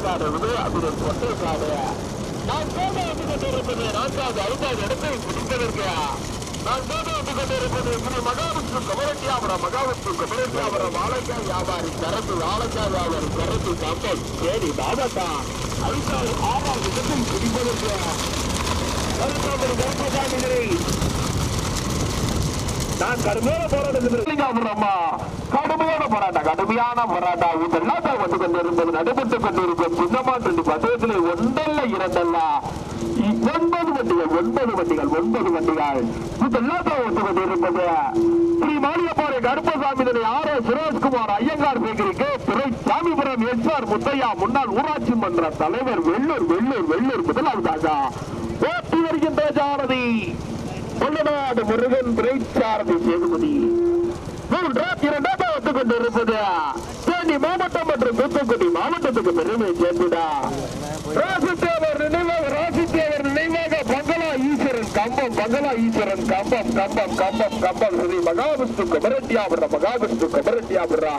காடு அது கொட்டை காடு நான் போக வந்து கொண்டிருப்பது நான்காவது ஐந்தாவது இடத்தை பிடிப்பதற்கு நான் போக வந்து கொண்டிருப்பது ஸ்ரீ மகாவிஷ்ணு கமரட்டியாபுரம் மகாவிஷ்ணு நான் கடுமையான போராட்டம். கடுமையான போராட்டம். கடுமையான போராட்டம். இதெல்லாம் தான் வந்து கொண்டிருப்பது நடைபெற்று கொண்டிருக்கும் சின்னமாட்டு பதவிகளை ஒன்றல்ல இரண்டல்ல. ஒன்பது வண்டிகள் ஒன்பது வண்டிகள் ஒன்பது வண்டிகள். இதெல்லாம் தான் ஸ்ரீ மாரியப்பாறை கருப்பசாமி ஆர் எஸ் சுரேஷ்குமார் ஐயங்கார் பேக்கரிக்கு துறை சாமிபுரம் எஸ் ஆர் முத்தையா முன்னாள் ஊராட்சி மன்ற தலைவர் வெள்ளூர் வெள்ளூர் வெள்ளூர் முதலாவதாக. ஓட்டி வருகின்ற ஜாரதி கொள்ளநாடு முருகன் பிரைச்சாரதி சேதுபதி. மூன்றாம் இரண்டாம் வந்து கொண்டிருப்பது. தேனி மாவட்டம் மற்றும் தூத்துக்குடி மாவட்டத்துக்கு பெருமை சேர்ந்துடா ராசித்தேவர் நினைவாக நினைவாக ஈஸ்வரன் ஈஸ்வரன் கம்பம் கம்பம் கம்பம் கம்பம் ஸ்ரீ மகாவிஷ்ணு கபரட்டியாபுரம் மகாவிஷ்ணு கபரட்டியாபுரா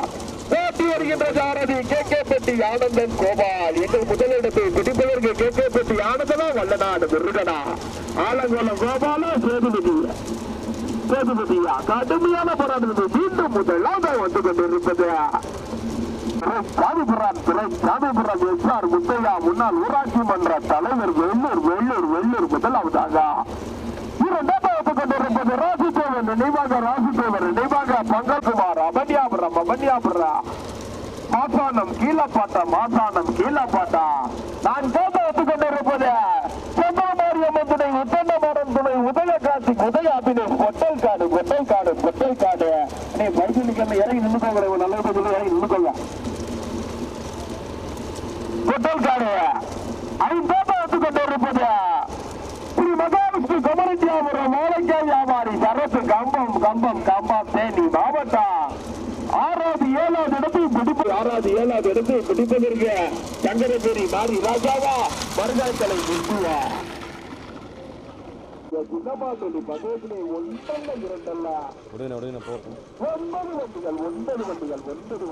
போட்டி வருகின்ற சாரதி கே கே பெட்டி ஆனந்தன் கோபால். எங்கள் முதலிடத்தை பிடிப்பதற்கு கே கே பெட்டி ஆனந்தனா வல்லநாடு முருகனா ஆலங்கோலம் கோபாலா சேதுபதி. சேதுபதியா கடுமையான போராட்டத்தில் மீண்டும் முதலாக வந்து கொண்டிருப்பது. சாமிபுரம் துறை சாமிபுரம் எஸ் ஆர் முத்தையா முன்னாள் ஊராட்சி மன்ற தலைவர் வெள்ளூர் வெள்ளூர் வெள்ளூர் முதலாவதாக. கொண்டிருப்பது ராசிதேவன் நினைவாக ராசிதேவன் நினைவாக பங்ககுமார் அபன்யாபுரம் அபன்யாபுரா மாசானம் கீழப்பாட்டா மாசானம் கீழப்பாட்டா நான் கேட்ட ஒத்துக்கொண்டிருப்பது கொண்டிருப்பது துணை உத்தண்டமரம் துணை உதய காட்சி உதய அபினேஷ் கொட்டல் காடு கொட்டல் காடு கொட்டல் காடு நீ படிச்சு நிக்கணும் இறங்கி நின்னுக்கோங்க நல்ல சொல்லி இறங்கி நின்னுக்கோங்க கொட்டல் காடு ஐந்தாம் ஒத்துக்கொண்டிருப்பது ஸ்ரீ மகாவிஷ்ணு கமரட்டியாபுரம் கம்பம் கம்பம் தேனி மாவட்டம் ஆறாவது ஏழாவது இடத்தை பிடிப்பு ஆறாவது ஏழாவது இடத்தை பிடிப்பதற்கு சங்கரபேரி மாறி ராஜாவா உடனே போட்டோம் ஒன்பது வண்டிகள் ஒன்பது வண்டிகள் ஒன்பது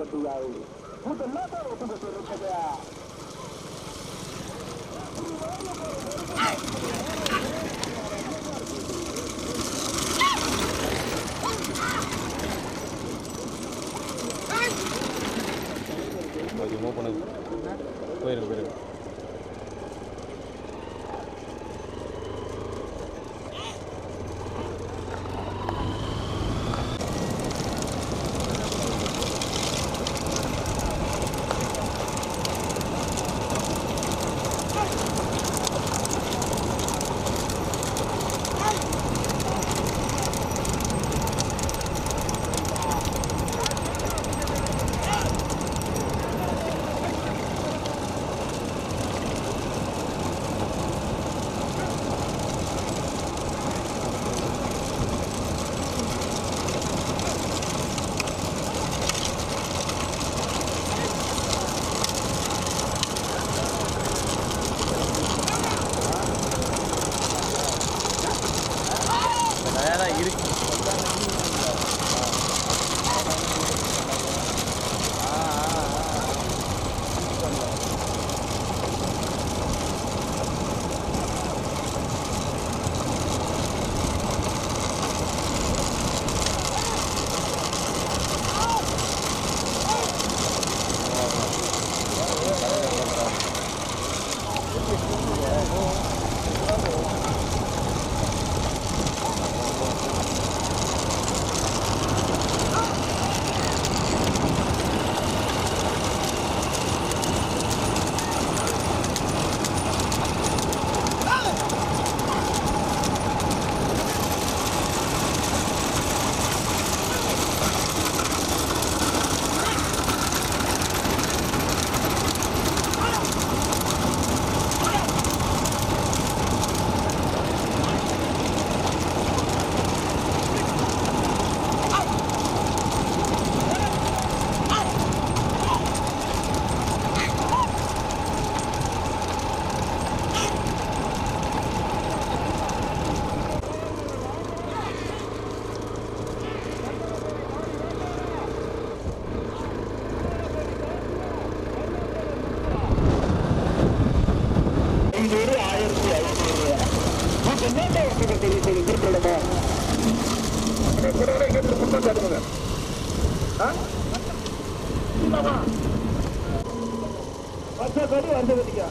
வருஷப்படி வருஷப்படிக்கா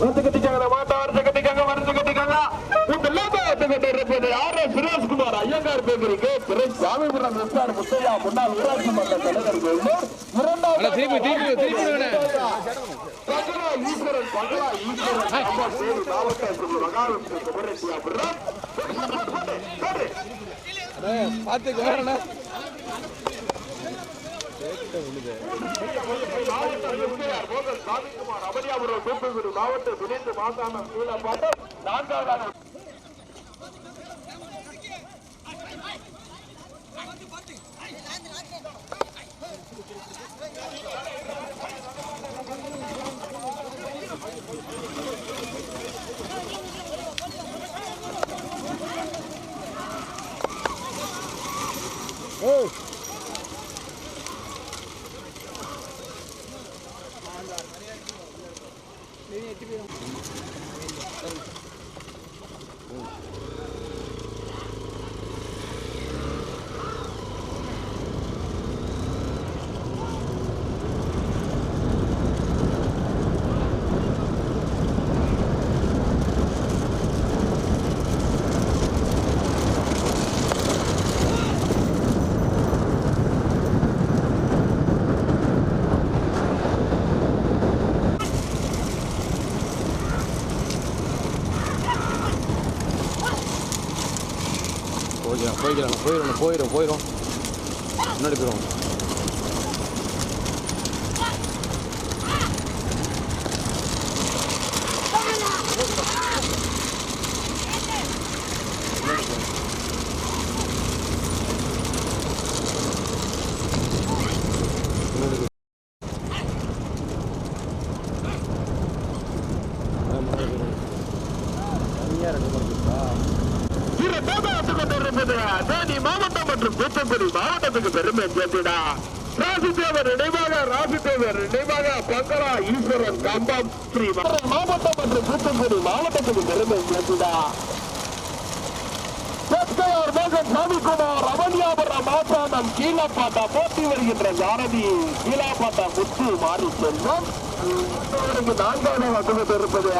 வருஷ கட்டிக்காங்க மாட்டா வருஷ கட்டிக்காங்க வருஷ கட்டிக்காங்க. கட்டி சுரேஷ்குமார் ஐயங்கார் பேக்கரிக்கு திரு சாமிபுரம் எஸ்ஆர் முத்தையா முன்னாள் ஊராட்சி மன்ற தலைவர் ஈஸ்வரன் ஈஸ்வரன். சேரு பார்த்துக்கு வேறண்ணா சாமிக்குமார் அபரியாபுரம் தூத்துக்குடி மாவட்ட துணைந்து மாசாமம் கீழப்பாட்டம் நான்காவது போய்க்கலாம் போய்க்கலாம் போயிடும் போயிடும் போயிடும். முன்னாடி போயிடும் முன்னாடி போயிடும். ஆ, முன்னாடி போயிடும். தனியா ரெண்டு பேர் இருக்கா? தேனி மாவட்டம் மற்றும் தூத்துக்குடி மாவட்டத்துக்கு பெருமை சேர்த்துடா. ராசிதேவர் நினைவாக ராசிதேவர் நினைவாக பங்கரா ஈஸ்வரன் கம்பம் ஸ்ரீ மாவட்டம் மற்றும் தூத்துக்குடி மாவட்டத்துக்கு பெருமை சேர்த்துடா. செஸ்கையார் மோகன் சாமிக்குமார் அவனியாபுரம் மாசானம் கீழப்பாட்டா போட்டி வருகின்ற ஜாரதி கீழாப்பாட்டா முத்து மாறி செல்வம். நான்காவது வகுப்பு இருப்பது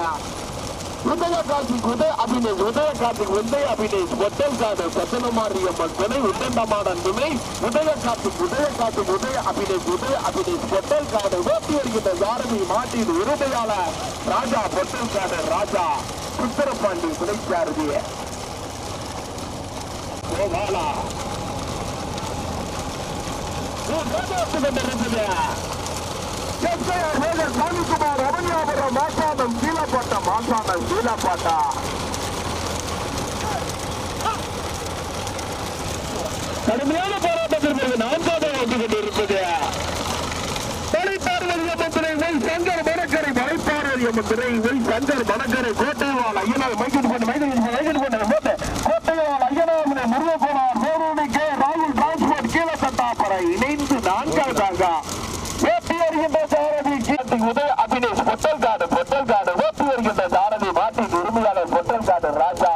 உதய கார்த்திக் உதய அபினேஷ் உதய கார்த்திக் உதய அபினேஷ் ஒட்டல் காடு சத்தனமாரியம்மன் துணை உதய கார்த்திக் உதய கார்த்திக் உதய அபினேஷ் உதய அபினேஷ் மாட்டின் ராஜா பொட்டல் காடு ராஜா சுந்தரபாண்டி துணைச்சாரதி கோபாலா சாமிக்குமார் அவனியாபுரம் கீழப்பாட்டா மாசானம் கீழப்பாட்டா கடுமையான போராட்டத்திற்கு நான்காவது வந்து கொண்டிருப்பது. மலைப்பார்வதியம்மன் சங்கர் மணக்கரை மலைப்பார்வதியம்மன் சங்கர் மணக்கரை கோட்டைவாள் ஐயனார் மைக்கெட் கொண்டு மைக்கெட் மைக்கெட் கொண்டு போட்டு கோட்டைவாள் ஐயனார் முருகப்போனார் வேறொரு கே. ராகுல் டிரான்ஸ்போர்ட் கீழக்கட்டாப்பறை இணைந்து நான்காவதாக. ஓட்டி வருகின்ற சாரதி கீர்த்தி உதய அபினேஷ் பொட்டல் காடு பொட்டல் காடு ஓட்டி வருகின்ற சாரதி மாட்டின் உரிமையாளர் பொட்டல் காடு ராஜா.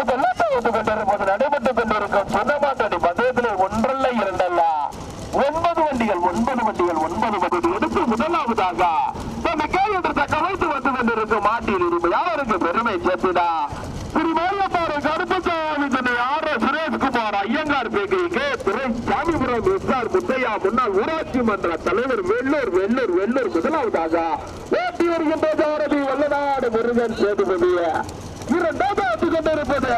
இதெல்லாம் வந்து கொண்டிருப்பது நடைபெற்றுக் கொண்டிருக்கும் சொந்தமாட்டடி பந்தயத்திலே ஒன்றல்ல இரண்டல்ல. ஒன்பது வண்டிகள் ஒன்பது வண்டிகள் ஒன்பது வண்டிகள். எடுத்து முதலாவதாக மிக்காய் என்று தக்க வைத்து வந்து கொண்டிருக்கும் மாட்டின் உரிமையாளருக்கு பெருமை சேர்த்துடா? திரு மேலப்பாறை கருப்பசாமி தன்னை ஆர் சுரேஷ்குமார் ஐயங்கார் பேக்கரிக்கு திரு சாமிபுரம் எஸ்ஆர் முத்தையா முன்னாள் ஊராட்சி மன்ற தலைவர் வெள்ளூர் வெள்ளூர் வெள்ளூர் முதலாவதாக ஓட்டி வருகின்ற சாரதி வல்லநாடு முருகன் சேதுபதி இரண்டாவது கொண்டிருப்பது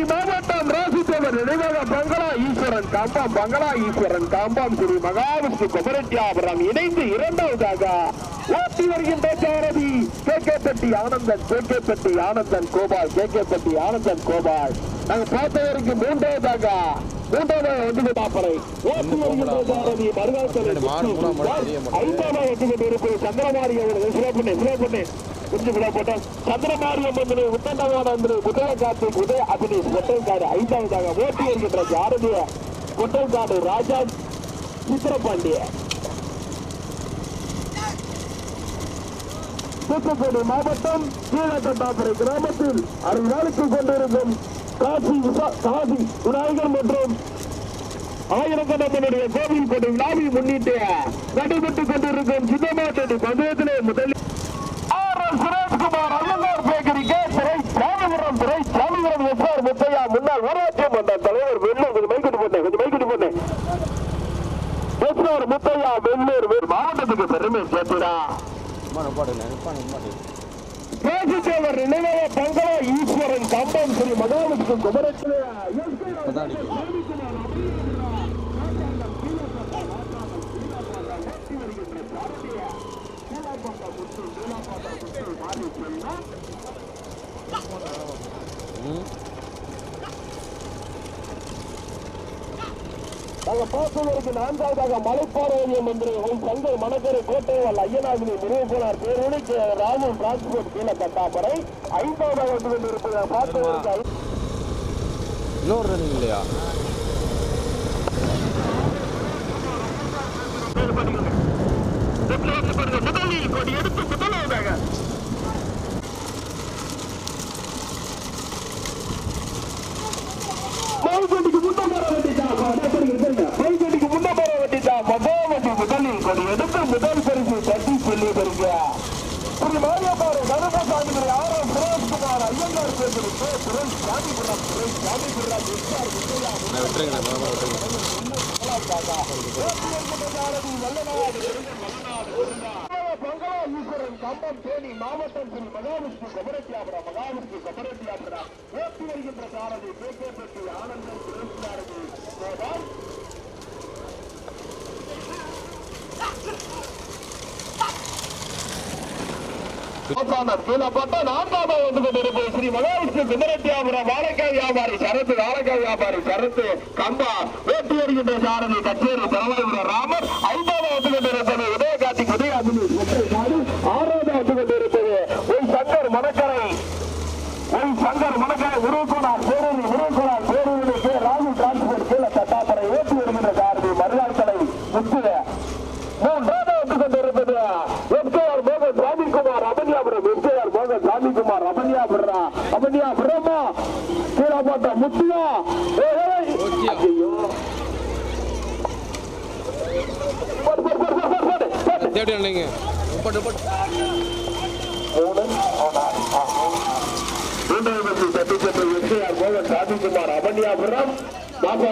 தேனி மாவட்டம் ராசித்தேவர் நினைவாக பங்களா ஈஸ்வரன் காம்பாம் பங்களா ஈஸ்வரன் காம்பாம் ஸ்ரீ மகாவிஷ்ணு குமரட்டியாபுரம் இணைந்து இரண்டாவதாக ஓட்டி வருகின்ற சாரதி கே. கே. பெட்டி ஆனந்தன் கே. கே. பெட்டி ஆனந்தன் கோபால் கே. கே. பெட்டி ஆனந்தன் கோபால். நாங்க பார்த்த வரைக்கும் மூன்றாவதாக மூன்றாவது வந்து பாப்பரை ஓட்டி வருகின்ற சாரதி மருகாசல். ஐந்தாவது வந்து கொண்டிருப்பது சந்திரமாரி அவர்கள். சில பண்ணு. சில பண்ணு கொஞ்சம் விட போட்டேன் உதய கார்த்திக் உதய அபினேஷ் ஐந்தாவதாக ஓட்டி ராஜா சித்திரபாண்டிய. தூத்துக்குடி மாவட்டம் கீழக்கட்டாத்துறை கிராமத்தில் அருள்நாளுக்கு கொண்டிருக்கும் காசி காசி விநாயகர் மற்றும் ஆயிரக்கணக்கனுடைய கோவில் கொண்டு விழாவை முன்னிட்டு நடைபெற்றுக் கொண்டிருக்கும் சின்னமாட்டடி பந்தயத்திலே முதலில் குமார் சுரேஷ்குமார் ஐயங்கார் பேக்கரி கே துறை சாமிபுரம் துறை சாமிபுரம் எஸ் முத்தையா முன்னாள் ஊராட்சி மன்ற தலைவர் வெள்ளூர் கொஞ்சம் மைக்கிட்டு போட்டேன் கொஞ்சம் மைக்கிட்டு போட்டேன். எஸ் முத்தையா வெள்ளூர் வெ- மாவட்டத்துக்கு பெருமை சேர்த்துடா. அம்மா நிப்பாட்டுங்க பங்களா ஈஸ்வரன் கம்பம் ஸ்ரீ மகாலட்சுமி குமரத்திலே நாங்க பார்ப்பதற்கு நான்காவதாக மலைப்பாறையம் என்று உன் சங்கர் மணக்கரை கோட்டைவால் ஐயனாகினி முருகனார் கே. ராகுல் டிரான்ஸ்போர்ட் கீழே கட்டாப்பறை ஐந்தாவதாக வந்து கொண்டிருப்பதை பார்ப்பதற்கு ஐ- இன்னொரு ரன்னிங் இல்லையா முதலில் கொடி எடுத்து முதலாவதாக மைகடிக்கு முன்ன வர வேண்டியதா மைகடிக்கு முதலில் கொடி எடுத்து முதல் பரிசு தட்டி சொல்லி வருக ஸ்ரீ மாரியப்பாறை கருமசாமி ஆர் சுரேஷ்குமார் ஐயங்கார் பேசுறது சுரேஷ் சாமிபுரம் சுரேஷ் சாமிபுரம் நான் விட்டுருங்க விட்டுருங்க. ஈஸ்வரன் கம்பம் தேனி மாவட்டம் ஸ்ரீ மகாவிஷ்ணு கபரத்தியாபுரம் மகாவிஷ்ணு கபரத்தியாபுரம் ஓட்டி வருகின்ற சாரதி பேக்கேபட்டி ஆனந்தம் சுரேஷ்காரதி கோபால் கோபாலர் கீழப்பட்ட நான்காவது வந்து கொண்டிருப்பது ஸ்ரீ மகாவிஷ்ணு குமரத்தியாபுரம் வாழைக்காய் வியாபாரி சரத்து வாழைக்காய் வியாபாரி சரத்து கம்பா வேட்டி வருகின்ற சாரதி கச்சேரி தரவாயுடன் ராமர் ஐந்தாவது வந்து கொண்டிருப்பது உதயகாந்தி உதயாதினி ஆறாவது வந்து கொண்டிருப்பது ஒய் சங்கர் மணக்கரை. ஒய் சங்கர் மணக்கரை உருவக்குனார் பேரூரி உருவக்குனார் பேரூரில் கே ராகுல் டிரான்ஸ்போர்ட் கீழே தட்டாப்பறை ஓட்டி வருகின்ற சாரதி மருதாட்களை முத்துவ மூன்றாவது வந்து கொண்டிருப்பது எஸ்கேஆர் மோகன் சாமிக்குமார் அமன்யாபுரம் எஸ்கேஆர் மோகன் சாமிக்குமார் அமன்யாபுரம் அமன்யாபுரமா கீழாப்பாட்ட முத்தியா ஏய், ஏய். ஓகே. ஐயையோ. போடு, போடு, போடு, போடு, போடு, போடு. தேடி இல்லைங்க நிப்பாட்டு நிப்பாட்டு மூணு, மூணா, ஆ, மூணு. மூன்றாவது சட்டீஸ்வரர் எஸ்கேஆர் மோகன் சாமிக்குமார் அமன்யாபுரம் மாசா